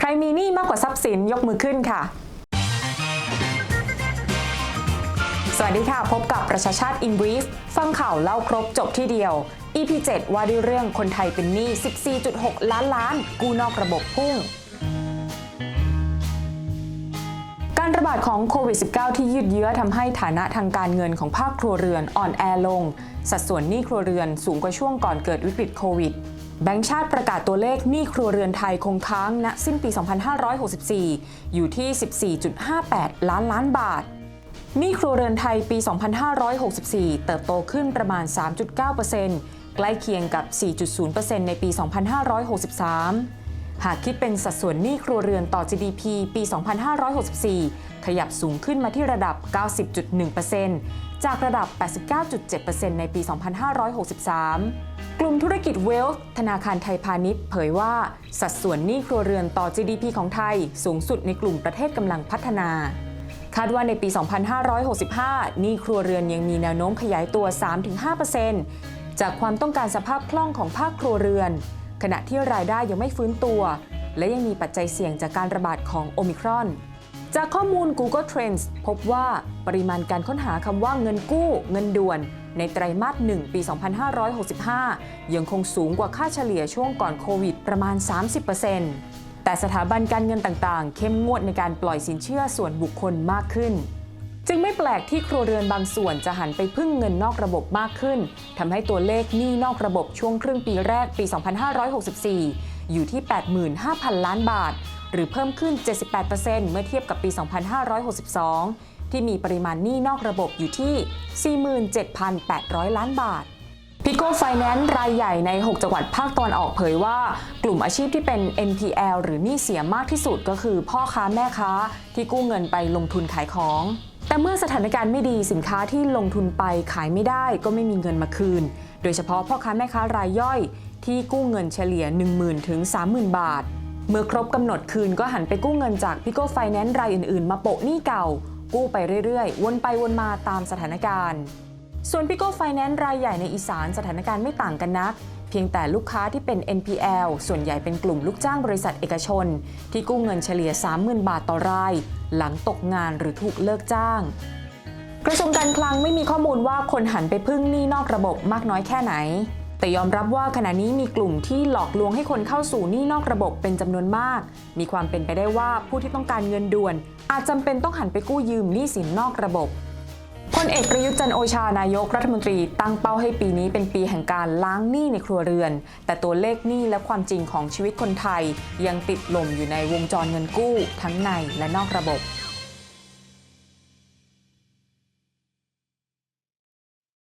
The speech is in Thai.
ใครมีหนี้มากกว่าทรัพย์สินยกมือขึ้นค่ะ สวัสดีค่ะ พบกับประชาชาติอินบรีฟฟังข่าวเล่าครบจบที่เดียว EP 7 ว่าด้วยเรื่องคนไทยเป็นหนี้ 14.6 ล้านล้าน กู้นอกระบบพุ่งการระบาดของโควิด -19 ที่ยืดเยื้อทำให้ฐานะทางการเงินของภาคครัวเรือนอ่อนแอลง สัดส่วนหนี้ครัวเรือนสูงกว่าช่วงก่อนเกิดวิกฤตโควิด แบงค์ชาติประกาศตัวเลขหนี้ครัวเรือนไทยคงค้างณสิ้นปี 2564 อยู่ที่ 14.58 ล้านล้านบาทหนี้ครัวเรือนไทยปี 2564 เติบโตขึ้นประมาณ 3.9%ใกล้เคียงกับ 4.0%ในปี 2563 หากคิดเป็นสัดส่วนหนี้ครัวเรือนต่อ GDP ปี 2564 ขยับสูงขึ้นมาที่ระดับ 90.1%จากระดับ 89.7%ในปี 2563 กลุ่มธุรกิจเวลธนาคารไทยพาณิชย์เผยว่า สัดส่วนหนี้ครัวเรือนต่อ GDP ของไทย สูงสุดในกลุ่มประเทศกำลังพัฒนาคาดว่าในปี 2565หนี้ครัวเรือนยังมีแนวโน้มขยายตัว 3-5%จากความต้องการสภาพคล่องของภาคครัวเรือน ขณะที่รายได้ยังไม่ฟื้นตัว และยังมีปัจจัยเสี่ยงจากการระบาดของโอมิครอน จากข้อมูล Google Trends พบว่าปริมาณการค้นหาคำว่าเงินกู้ เงินด่วน ในไตรมาส 1 ปี 2565 ยังคงสูงกว่าค่าเฉลี่ยช่วงก่อนโควิดประมาณ 30%แต่สถาบันการเงินต่างๆ เข้มงวดในการปล่อยสินเชื่อส่วนบุคคลมากขึ้น จึงไม่แปลกที่ครัวเรือนบางส่วนจะหันไปพึ่งเงินนอกระบบมากขึ้นทำให้ตัวเลขหนี้นอกระบบช่วงครึ่งปีแรกปี 2564 อยู่ที่ 85,000 ล้านบาท หรือเพิ่มขึ้น 78%เมื่อเทียบกับปี 2562 ที่มีปริมาณหนี้นอกระบบอยู่ที่ 47,800 ล้านบาทพิโก้ไฟแนนซ์รายใหญ่ใน 6 จังหวัดภาคตะวันออกเผยว่า กลุ่มอาชีพที่เป็น NPL หรือหนี้เสียมากที่สุดก็คือพ่อค้าแม่ค้าที่กู้เงินไปลงทุนขายของ แต่เมื่อสถานการณ์ไม่ดีสินค้าที่ลงทุนไปขายไม่ได้ก็ไม่มีเงินมาคืน โดยเฉพาะพ่อค้าแม่ค้ารายย่อย ที่กู้เงินเฉลี่ย 10,000 ถึง 30,000 บาท เมื่อครบกำหนดคืนก็หันไปกู้เงินจากพิโก้ไฟแนนซ์รายอื่นๆ มาโปะหนี้เก่า กู้ไปเรื่อยๆ วนไปวนมาตามสถานการณ์ ส่วนพิโก้ไฟแนนซ์รายใหญ่ในอีสานสถานการณ์ไม่ต่างกันนักเพียงแต่ลูกค้าที่เป็น NPL ส่วนใหญ่เป็นกลุ่มลูกจ้างบริษัทเอกชน ที่กู้เงินเฉลี่ย 30,000 บาทต่อราย หลังตกงานหรือถูกเลิกจ้าง กระทรวงการคลังไม่มีข้อมูลว่าคนหันไปพึ่งหนี้นอกระบบมากน้อยแค่ไหน แต่ยอมรับว่าขณะนี้มีกลุ่มที่หลอกลวงให้คนเข้าสู่หนี้นอกระบบเป็นจำนวนมาก มีความเป็นไปได้ว่าผู้ที่ต้องการเงินด่วน อาจจำเป็นต้องหันไปกู้ยืมหนี้สินนอกระบบ ลเอกประยุทธ์จันโอชานายกรัฐมนตรีตั้งเป้าให้ปีนี้เป็นปีแห่งการล้างหนี้ในครัวเรือน แต่ตัวเลขหนี้และความจริงของชีวิตคนไทย ยังติดลมอยู่ในวงจรเงินกู้ทั้งในและนอกระบบ